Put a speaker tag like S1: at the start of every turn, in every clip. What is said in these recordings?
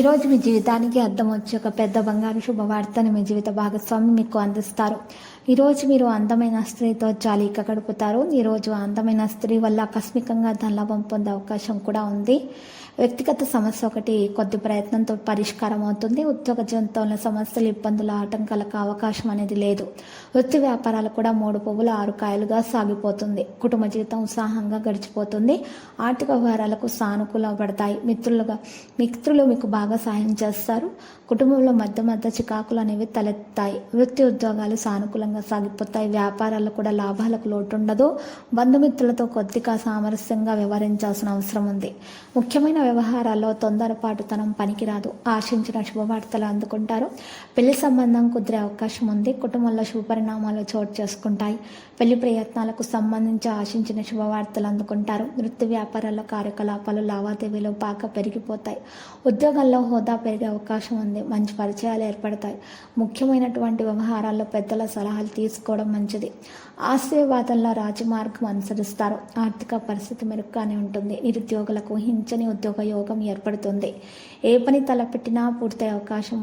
S1: ఈరోజు మీ జీవితానికి అర్థం వచ్చే ఒక పెద్ద బంగారు శుభవార్తను మీ జీవిత భాగస్వామి మీకు అందిస్తారు. ఈరోజు మీరు అందమైన స్త్రీతో జాలీక గడుపుతారు. ఈరోజు అందమైన స్త్రీ వల్ల ఆకస్మికంగా ధనలాభం పొందే అవకాశం కూడా ఉంది. వ్యక్తిగత సమస్య ఒకటి కొద్ది ప్రయత్నంతో పరిష్కారం అవుతుంది. ఉద్యోగ జీవితంలో సమస్యలు ఇబ్బందులు ఆటంకాలకు అవకాశం అనేది లేదు. వృత్తి వ్యాపారాలు కూడా మూడు పువ్వులు ఆరు కాయలుగా సాగిపోతుంది. కుటుంబ జీవితం ఉత్సాహంగా గడిచిపోతుంది. ఆర్థిక వ్యవహారాలకు సానుకూల పడతాయి. మిత్రులుగా మిత్రులు మీకు బాగా సహాయం చేస్తారు. కుటుంబంలో మధ్య మధ్య చికాకులు అనేవి తలెత్తాయి. వృత్తి ఉద్యోగాలు సానుకూలంగా సాగిపోతాయి. వ్యాపారాలు కూడా లాభాలకు లోటు ఉండదు బంధుమిత్రులతో కొద్దిగా సామరస్యంగా వ్యవహరించాల్సిన అవసరం ఉంది. ముఖ్యమైన వ్యవహారాల్లో తొందరపాటుతనం పనికిరాదు. ఆశించిన శుభవార్తలు అందుకుంటారు. పెళ్ళి సంబంధం కుదిరే అవకాశం ఉంది. కుటుంబంలో శుభపరిణామాలు చోటు చేసుకుంటాయి. పెళ్ళి ప్రయత్నాలకు సంబంధించి ఆశించిన శుభవార్తలు అందుకుంటారు. వృత్తి వ్యాపారాల్లో కార్యకలాపాలు లావాదేవీలు బాగా పెరిగిపోతాయి. ఉద్యోగాల్లో హోదా పెరిగే అవకాశం ఉంది. మంచి పరిచయాలు ఏర్పడతాయి. ముఖ్యమైనటువంటి వ్యవహారాల్లో పెద్దల సలహా సలహాలు తీసుకోవడం మంచిది. ఆశీర్వాదంలో రాజమార్గం అనుసరిస్తారు. ఆర్థిక పరిస్థితి మెరుగ్గానే ఉంటుంది. నిరుద్యోగులకు హించని ఉద్యోగ యోగం ఏర్పడుతుంది. ఏ పని తలపెట్టినా పూర్తయ్యే అవకాశం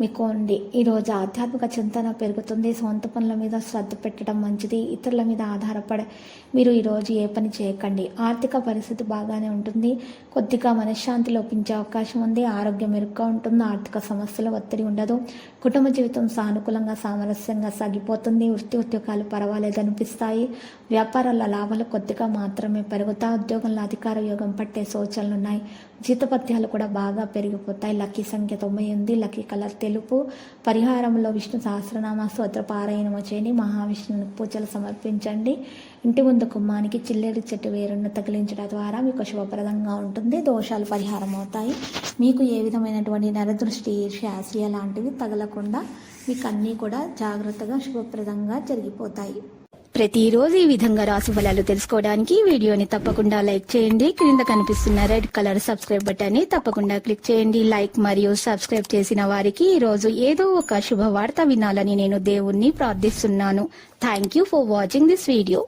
S1: మీకు ఉంది. ఈరోజు ఆధ్యాత్మిక చింతన పెరుగుతుంది. సొంత పనుల మీద శ్రద్ధ పెట్టడం మంచిది. ఇతరుల మీద ఆధారపడే మీరు ఈరోజు ఏ పని చేయకండి. ఆర్థిక పరిస్థితి బాగానే ఉంటుంది. కొద్దిగా మనశ్శాంతి లోపించే అవకాశం ఉంది. ఆరోగ్యం మెరుగ్గా ఉంటుంది. ఆర్థిక సమస్యల ఒత్తిడి ఉండదు. కుటుంబ జీవితం సానుకూలంగా సామరస్యంగా సాగిపోతుంది వృత్తి ఉద్యోగాలు పర్వాలేదు అనిపిస్తాయి. వ్యాపారాల లాభాలు కొద్దిగా మాత్రమే పెరుగుతా ఉద్యోగంలో అధికార యోగం పట్టే సూచనలు ఉన్నాయి జీతపత్యాలు కూడా బాగా పెరిగిపోతాయి. లక్కీ సంఖ్య తొంభై ఎనిమిది లక్కీ కలర్ తెలుపు. పరిహారంలో విష్ణు సహస్రనామ స్తోత్ర పారాయణము చేయండి. మహావిష్ణువునికి పూజలు సమర్పించండి. ఇంటి ముందు కుమ్మానికి చిల్లేరు చెట్టు వేరును తగిలించడం ద్వారా మీకు శుభప్రదంగా ఉంటుంది. దోషాలు పరిహారం అవుతాయి మీకు ఏ విధమైనటువంటి నరదృష్టి శాస్త్రీయ లాంటివి తగలకుండా మీకు అన్నీ కూడా జాగ్రత్తగా శుభప్రదంగా జరిగిపోతాయి.
S2: ప్రతిరోజు ఈ విధంగా రాశి ఫలాలు తెలుసుకోవడానికి వీడియోని తప్పకుండా లైక్ చేయండి. క్రింద కనిపిస్తున్న రెడ్ కలర్ సబ్స్క్రైబ్ బటన్ని తప్పకుండా క్లిక్ చేయండి. లైక్ మరియు సబ్స్క్రైబ్ చేసిన వారికి ఈ రోజు ఏదో ఒక శుభవార్త వినాలని నేను దేవుణ్ణి ప్రార్థిస్తున్నాను. Thank you for watching this video